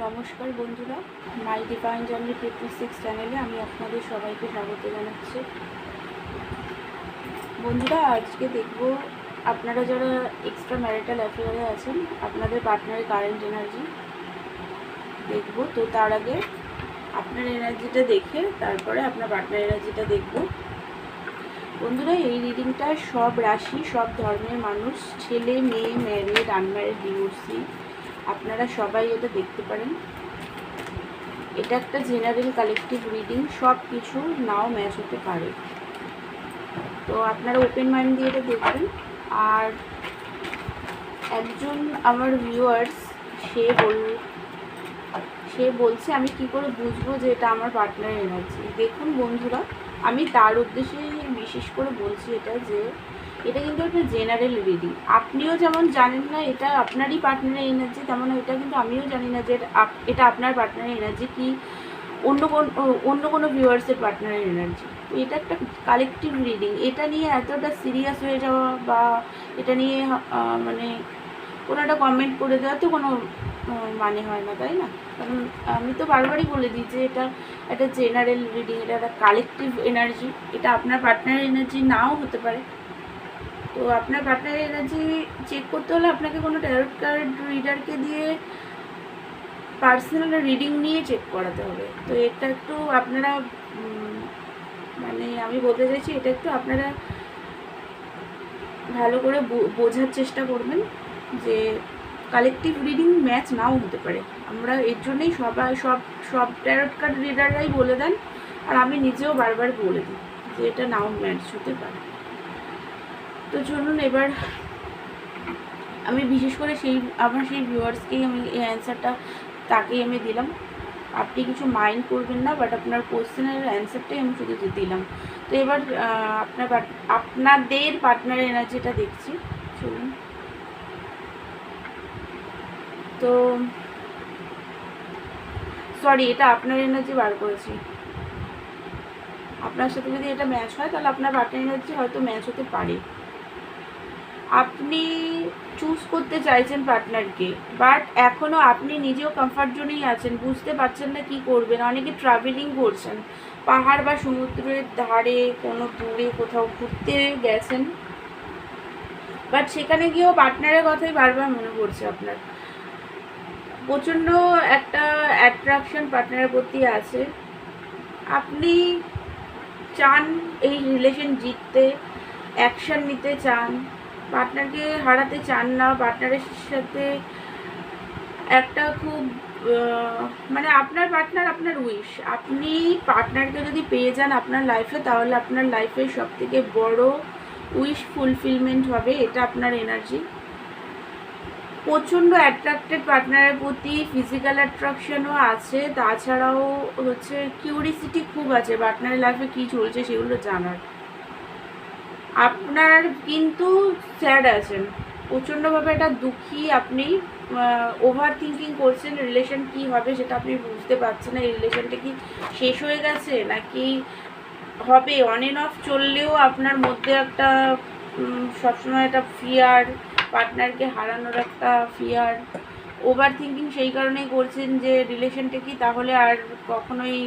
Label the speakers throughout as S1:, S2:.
S1: নমস্কার বন্ধুরা, my journey fifty six চ্যানেলে আমি আপনাদের সবাইকে স্বাগত জানাচ্ছি। বন্ধুরা, আজকে দেখব আপনারা যারা এক্সট্রা ম্যারিটাল অ্যাফেয়ারে আছেন, আপনাদের পার্টনারের কারেন্ট এনার্জি দেখব। তো তার আগে আপনার এনার্জিটা দেখে তারপরে আপনার পার্টনার এনার্জিটা দেখব। বন্ধুরা, এই রিডিংটা সব রাশি, সব ধর্মের মানুষ, ছেলে, মেয়ে ম্যারিড আনম্যারিড ডিভোর্সি আপনারা সবাই এটা দেখতে পারেন। এটা একটা জেনারেল কালেকটিভ রিডিং সব কিছু নাও ম্যাচ হতে পারে। তো আপনারা ওপেন মাইন্ড দিয়ে এটা দেখবেন। আর একজন আমার ভিউয়ার্স সে বল, সে বলছে, আমি কি করে বুঝব যে এটা আমার পার্টনার এনার্জি দেখুন বন্ধুরা, আমি তার উদ্দেশ্যে বিশেষ করে বলছি এটা যে এটা কিন্তু একটা জেনারেল রিডিং আপনিও যেমন জানেন না, এটা আপনারই পার্টনারের এনার্জি তেমন এটা কিন্তু আমিও জানি না যে এটা আপ- এটা আপনার পার্টনারের এনার্জি কি অন্য কোন, অন্য কোনো ভিউয়ার্সের পার্টনারের এনার্জি তো এটা একটা কালেকটিভ রিডিং এটা নিয়ে এতটা সিরিয়াস হয়ে যাওয়া বা এটা নিয়ে মানে কোনো একটা কমেন্ট করে দেওয়া তো কোনো মানে হয় না, তাই না? কারণ আমি তো বারবারই বলে দিই যে এটা একটা জেনারেল রিডিং এটা একটা কালেকটিভ এনার্জি এটা আপনার পার্টনারের এনার্জি নাও হতে পারে। তো আপনার পার্টনারের এনার্জি চেক করতে হলে আপনাকে কোনো ট্যারোট কার্ড রিডারকে দিয়ে পার্সোনাল রিডিং নিয়ে চেক করাতে হবে। তো এটা একটু আপনারা মানে আমি বলতে চাইছি এটা একটু আপনারা ভালো করে বোঝার চেষ্টা করবেন যে কালেকটিভ রিডিং ম্যাচ নাও হতে পারে। আমরা এর জন্যই সবাই সব সব ট্যারোট কার্ড রিডাররাই বলে দেন। আর আমি নিজেও বারবার বলে দিই যে এটা নাও ম্যাচ হতে পারে। তো চলুন এবার আমি বিশেষ করে সেই, আমার সেই ভিউয়ার্সকেই আমি এই অ্যান্সারটা তাকেই আমি দিলাম। আপনি কিছু মাইন্ড করবেন না বাট আপনার কোশ্চেনের অ্যান্সারটাই আমি শুধু দিলাম। তো এবার আপনার আপনাদের পার্টনার এনার্জিটা দেখছি, চলুন। তো সরি এটা আপনার এনার্জি বার করেছি। আপনার সাথে যদি এটা ম্যাচ হয়, তাহলে আপনার পার্টনার এনার্জি হয়তো ম্যাচ হতে পারে। আপনি চুজ করতে চাইছেন পার্টনারকে বাট এখনও আপনি নিজেও কমফর্ট জোনেই আছেন, বুঝতে পারছেন না কি করবেন। অনেকে ট্রাভেলিং করছেন, পাহাড় বা সমুদ্রের ধারে, কোনো দূরে কোথাও ঘুরতে গেছেন বাট সেখানে গিয়েও পার্টনারের কথাই বারবার মনে পড়ছে আপনার। প্রচণ্ড একটা অ্যাট্রাকশন পার্টনারের প্রতি আছে। আপনি চান এই রিলেশন জিততে অ্যাকশন নিতে চান পার্টনারকে হারাতে চান না, পার্টনারের সাথে একটা খুব মানে আপনার পার্টনার আপনার উইশ। আপনি পার্টনারকে যদি পেয়ে যান আপনার লাইফে তাহলে আপনার লাইফের সব থেকে বড় উইশ ফুলফিলমেন্ট হবে এটা আপনার এনার্জি প্রচণ্ড অ্যাট্রাক্টেড পার্টনারের প্রতি ফিজিক্যাল অ্যাট্রাকশনও আছে, তাছাড়াও হচ্ছে কিউরিসিটি খুব আছে, পার্টনারের লাইফে কী চলছে সেগুলো জানার। আপনার কিন্তু স্যাড আছেন। প্রচণ্ডভাবে একটা দুঃখী আপনি ওভার থিঙ্কিং করছেন রিলেশন কি হবে সেটা আপনি বুঝতে পারছেন না, এই রিলেশনটা কি শেষ হয়ে গেছে নাকি হবে? অন এন্ড অফ চললেও আপনার মধ্যে একটা সবসময় একটা ফিয়ার পার্টনারকে হারানোর একটা ফিয়ার ওভার থিঙ্কিং সেই কারণেই করছেন যে রিলেশনটা কি তাহলে আর কখনোই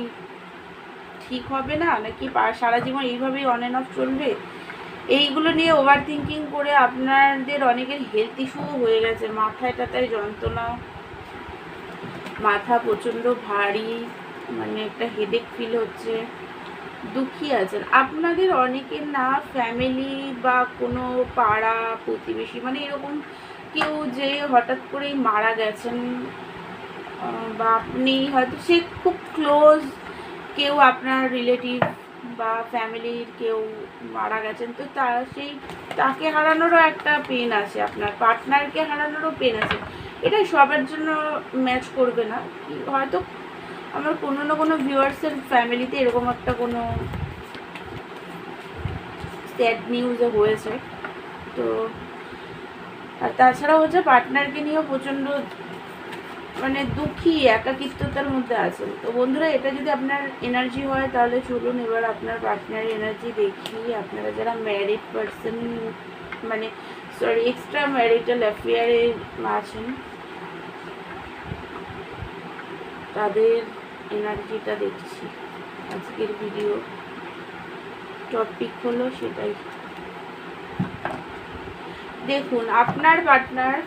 S1: ঠিক হবে না? নাকি সারা জীবন এইভাবেই অন এন্ড অফ চলবে? এইগুলো নিয়ে ওভার থিঙ্কিং করে আপনাদের অনেকের হেলথ ইস্যুও হয়ে গেছে। মাথায় টাথায় যন্ত্রণা, মাথা প্রচণ্ড ভারী মানে একটা হেডেক ফিল হচ্ছে, দুঃখী আছেন। আপনাদের অনেকের না ফ্যামিলি বা কোনো পাড়া, প্রতিবেশী মানে এরকম কেউ যে হঠাৎ করেই মারা গেছেন বা আপনি হয়তো সে খুব ক্লোজ কেউ আপনার রিলেটিভ বা ফ্যামিলির কেউ মারা গেছেন, তো তা সেই তাকে হারানোরও একটা পেন আছে, আপনার পার্টনারকে হারানোরও পেন আছে। এটা সবার জন্য ম্যাচ করবে না। হয়তো আমার কোনো না কোনো ভিউয়ার্সের ফ্যামিলিতে এরকম একটা কোনো স্যাড নিউজে হয়েছে। তো আর তাছাড়া হচ্ছে পার্টনারকে নিয়েও প্রচণ্ড মানে দুঃখী, একাকিত্বতার মধ্যে আছেন। তো বন্ধুরা, এটা যদি আপনার এনার্জি হয়, তাহলে চলুন এবার আপনার পার্টনার এনার্জি দেখি। আপনারা যারা ম্যারিড পার্সন মানে সরি এক্সট্রা ম্যারিটাল অ্যাফেয়ারে আছেন, তাদের এনার্জিটা দেখছি। আজকের ভিডিও টপিক হলো সেটাই। দেখুন, আপনার পার্টনার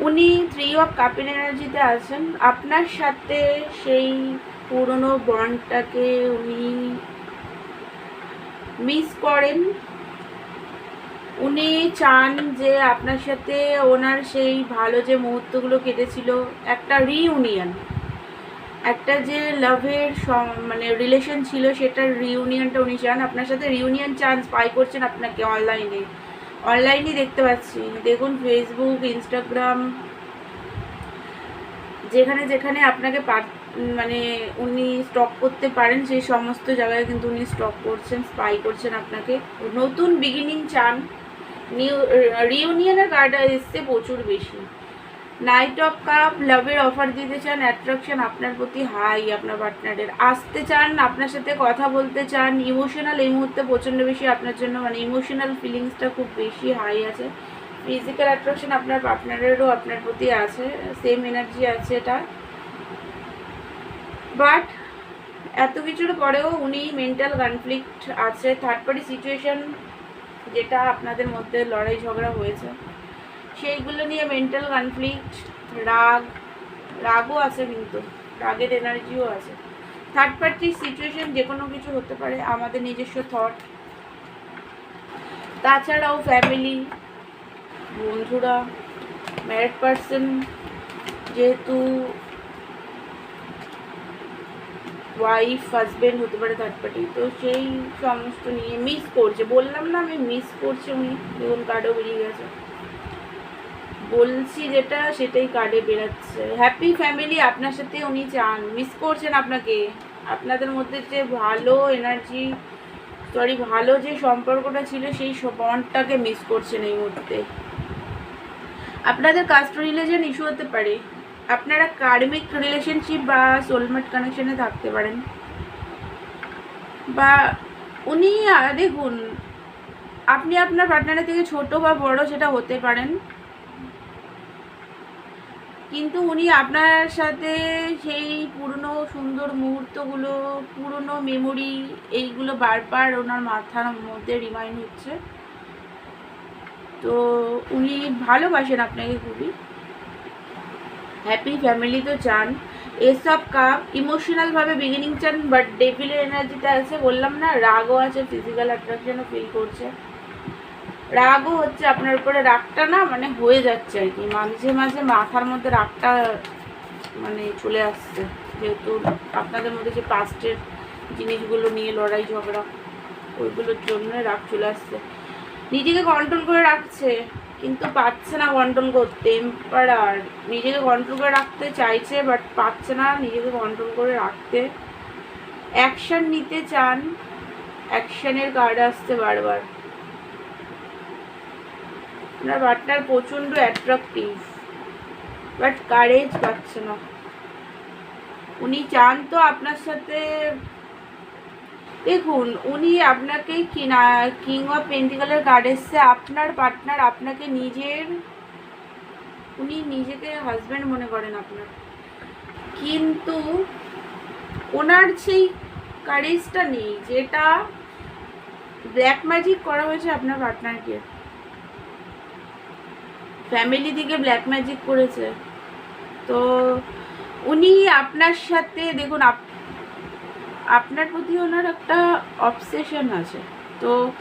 S1: উনি থ্রি অফ কাপের এনার্জিতে আছেন। আপনার সাথে সেই পুরনো বন্ডটাকে উনি মিস করেন। উনি চান যে আপনার সাথে ওনার সেই ভালো যে মুহূর্তগুলো কেটেছিল, একটা রিউনিয়ন একটা যে লাভের মানে রিলেশন ছিল, সেটার রিউনিয়নটা উনি চান। আপনার সাথে রিউনিয়ন চান্স পাই করছেন আপনাকে অনলাইনে অনলাইনই দেখতে পাচ্ছি। দেখুন ফেসবুক ইনস্টাগ্রাম যেখানে যেখানে আপনাকে মানে উনি স্টক করতে পারেন, সেই সমস্ত জায়গায় কিন্তু উনি স্টক করছেন স্পাই করছেন আপনাকে। নতুন বিগিনিং চান। নিউ রিউনিয়নের কার্ড এসছে প্রচুর বেশি। নাইট অফ কাপ লাভের অফার দিতে চান অ্যাট্রাকশন আপনার প্রতি হাই আপনার পার্টনারের আসতে চান, আপনার সাথে কথা বলতে চান ইমোশনাল এই মুহূর্তে প্রচণ্ড বেশি আপনার জন্য মানে ইমোশনাল ফিলিংসটা খুব বেশি হাই আছে। ফিজিক্যাল অ্যাট্রাকশন আপনার পার্টনারেরও আপনার প্রতি আছে সেম এনার্জি আছে এটা। বাট এত কিছুর পরেও উনি মেন্টাল কনফ্লিক্ট আছে থার্ড পার্টি সিচুয়েশন যেটা আপনাদের মধ্যে লড়াই ঝগড়া হয়েছে। সেইগুলো নিয়ে মেন্টাল কনফ্লিক্ট রাগ, রাগও আছে কিন্তু। রাগের এনার্জিও আছে। থার্ড পার্টি সিচুয়েশন যে কোনো কিছু হতে পারে, আমাদের নিজস্ব থট তাছাড়াও ফ্যামিলি বন্ধুরা ম্যারিড পার্সন যেহেতু ওয়াইফ হাজবেন্ড হতে পারে থার্ড পার্টি তো সেই সমস্ত নিয়ে মিস করছে। বললাম না আমি মিস করছি, উনি, দেখুন কার্ডও বেরিয়ে গেছে। বলছি যেটা, সেটাই কার্ডে বেরাচ্ছে। হ্যাপি ফ্যামিলি আপনার সাথে উনি চান। মিস করছেন আপনাকে। আপনাদের মধ্যে যে ভালো এনার্জি সরি ভালো যে সম্পর্কটা ছিল, সেই বন্ডটাকে মিস করছেন এই মুহূর্তে। আপনাদের কাস্ট রিলেশন ইস্যু হতে পারে। আপনারা কার্মিক রিলেশনশিপ বা সোলমেট কানেকশনে থাকতে পারেন। বা উনি দেখুন, আপনি আপনার পার্টনারের থেকে ছোট বা বড় সেটা হতে পারেন। কিন্তু উনি আপনার সাথে সেই পুরনো সুন্দর মুহূর্তগুলো, পুরনো মেমোরি এইগুলো বারবার ওনার মাথার মধ্যে রিমাইন্ড হচ্ছে। তো উনি ভালোবাসেন আপনাকে খুবই। হ্যাপি ফ্যামিলি তো চান। এসব কাপ ইমোশনালভাবে বিগিনিং চান বাট ডেভিলের এনার্জিতে আছে। বললাম না, রাগও আছে ফিজিক্যাল অ্যাট্রাকশনও ফিল করছে। রাগও হচ্ছে আপনার উপরে, রাগটা না মানে হয়ে যাচ্ছে আর কি। মাঝে মাঝে মাথার মধ্যে রাগটা মানে চলে আসছে। যেহেতু আপনাদের মধ্যে যে পাস্টের জিনিসগুলো নিয়ে লড়াই, ঝগড়া, ওইগুলোর জন্য রাগ চলে আসছে। নিজেকে কন্ট্রোল করে রাখছে, কিন্তু পাচ্ছে না কন্ট্রোল করতে। এম্পারার নিজেকে কন্ট্রোল করে রাখতে চাইছে বাট পাচ্ছে না নিজেকে কন্ট্রোল করে রাখতে। অ্যাকশান নিতে চান অ্যাকশানের কার্ড আসছে বারবার। আপনার পার্টনার প্রচণ্ড অ্যাট্রাকটিভ বাট কারেজ পাচ্ছে না। উনি চান তো আপনার সাথে, দেখুন, উনি আপনাকে কিনা কিং অফ পেন্টিকালের কার্ড এসছে আপনার পার্টনার আপনাকে নিজের, উনি নিজেকে হাজব্যান্ড মনে করেন আপনার। কিন্তু ওনার সেই কারেজটা নেই, যেটা ব্ল্যাক ম্যাজিক করা হয়েছে আপনার পার্টনারকে ফ্যামিলি থেকে ব্ল্যাক ম্যাজিক করেছে। তো উনি আপনার সাথে, দেখুন, আপ- আপনার প্রতি ওনার একটা অবসেশন আছে। তো